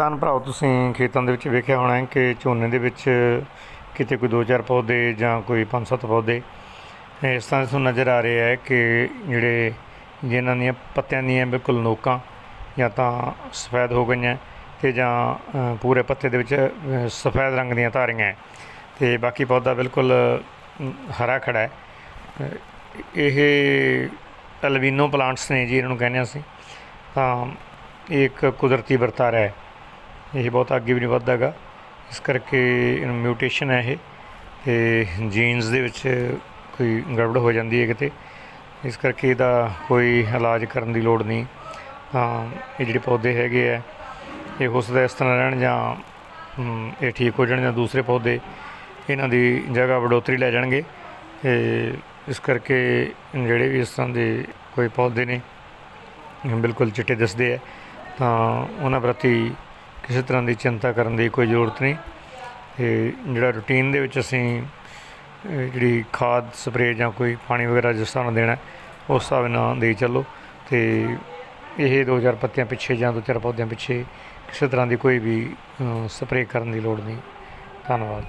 ਕਿਸਾਨ ਭਰਾਓ, ਤੁਸੀਂ ਖੇਤਾਂ ਦੇ ਵਿੱਚ ਵੇਖਿਆ ਹੋਣਾ ਹੈ ਕਿ ਝੋਨੇ ਦੇ ਵਿੱਚ ਕਿਤੇ ਕੋਈ ਦੋ ਚਾਰ ਪੌਦੇ ਜਾਂ ਕੋਈ ਪੰਜ ਸੱਤ ਪੌਦੇ, ਇਸ ਤਰ੍ਹਾਂ ਤੁਹਾਨੂੰ ਨਜ਼ਰ ਆ ਰਿਹਾ ਹੈ ਕਿ ਜਿਹੜੇ ਜਿਨ੍ਹਾਂ ਦੀਆਂ ਪੱਤਿਆਂ ਦੀਆਂ ਬਿਲਕੁਲ ਨੋਕਾਂ ਜਾਂ ਤਾਂ ਸਫੈਦ ਹੋ ਗਈਆਂ ਤੇ ਜਾਂ ਪੂਰੇ ਪੱਤੇ ਦੇ ਵਿੱਚ ਸਫੈਦ ਰੰਗ ਦੀਆਂ ਧਾਰੀਆਂ ਹੈ ਤੇ ਬਾਕੀ ਪੌਦਾ ਬਿਲਕੁਲ ਹਰਾ ਖੜਾ ਹੈ। ਇਹ ਐਲਬੀਨੋ ਪਲਾਂਟਸ ਨੇ ਜੀ, ਇਹਨਾਂ ਨੂੰ ਕਹਿੰਦੇ ਹਾਂ ਅਸੀਂ। ਤਾਂ ਇਹ ਇੱਕ ਕੁਦਰਤੀ ਵਰਤਾਰਾ ਹੈ। ਇਹ ਬਹੁਤ ਅੱਗੇ ਵੀ ਨਹੀਂ ਵੱਧਦਾ ਗਾ। ਇਸ ਕਰਕੇ ਇਹਨੂੰ ਮਿਊਟੇਸ਼ਨ ਹੈ ਇਹ ਤੇ ਜੀਨਸ ਦੇ ਵਿੱਚ ਕੋਈ ਗੜਬੜ ਹੋ ਜਾਂਦੀ ਹੈ ਕਿਤੇ। ਇਸ ਕਰਕੇ ਇਹਦਾ ਕੋਈ ਇਲਾਜ ਕਰਨ ਦੀ ਲੋੜ ਨਹੀਂ। ਤਾਂ ਇਹ ਜਿਹੜੇ ਪੌਦੇ ਹੈਗੇ ਆ, ਇਹ ਹੋ ਸਕਦਾ ਇਸ ਤਰ੍ਹਾਂ ਰਹਿਣ ਜਾਂ ਇਹ ਠੀਕ ਹੋ ਜਾਣ ਜਾਂ ਦੂਸਰੇ ਪੌਦੇ ਇਹਨਾਂ ਦੀ ਜਗ੍ਹਾ ਵਡੋਤਰੀ ਲੈ ਜਾਣਗੇ। ਤੇ ਇਸ ਕਰਕੇ ਜਿਹੜੇ ਵੀ ਇਸ ਤਰ੍ਹਾਂ ਦੇ ਕੋਈ ਪੌਦੇ ਨੇ, ਬਿਲਕੁਲ ਚਿੱਟੇ ਦਿਸਦੇ ਆ। ਤਾਂ ਉਹਨਾਂ ਪ੍ਰਤੀ ਕਿਸੇ ਤਰ੍ਹਾਂ ਦੀ ਚਿੰਤਾ ਕਰਨ ਦੀ ਕੋਈ ਜ਼ਰੂਰਤ ਨਹੀਂ। ਤੇ ਜਿਹੜਾ ਰੂਟੀਨ ਦੇ ਵਿੱਚ ਅਸੀਂ ਜਿਹੜੀ ਖਾਦ, ਸਪਰੇਅ ਜਾਂ ਕੋਈ ਪਾਣੀ ਵਗੈਰਾ ਜਿਸ ਤਰ੍ਹਾਂ ਨਾਲ ਦੇਣਾ, ਉਸ ਹਿਸਾਬ ਨਾਲ ਦੇ ਚੱਲੋ। ਤੇ ਇਹ ਦੋ ਚਾਰ ਪੱਤਿਆਂ ਪਿੱਛੇ ਜਾਂ ਦੋ ਚਾਰ ਪੌਦਿਆਂ ਪਿੱਛੇ ਕਿਸੇ ਤਰ੍ਹਾਂ ਦੀ ਕੋਈ ਵੀ ਸਪਰੇਅ ਕਰਨ ਦੀ ਲੋੜ ਨਹੀਂ। ਧੰਨਵਾਦ।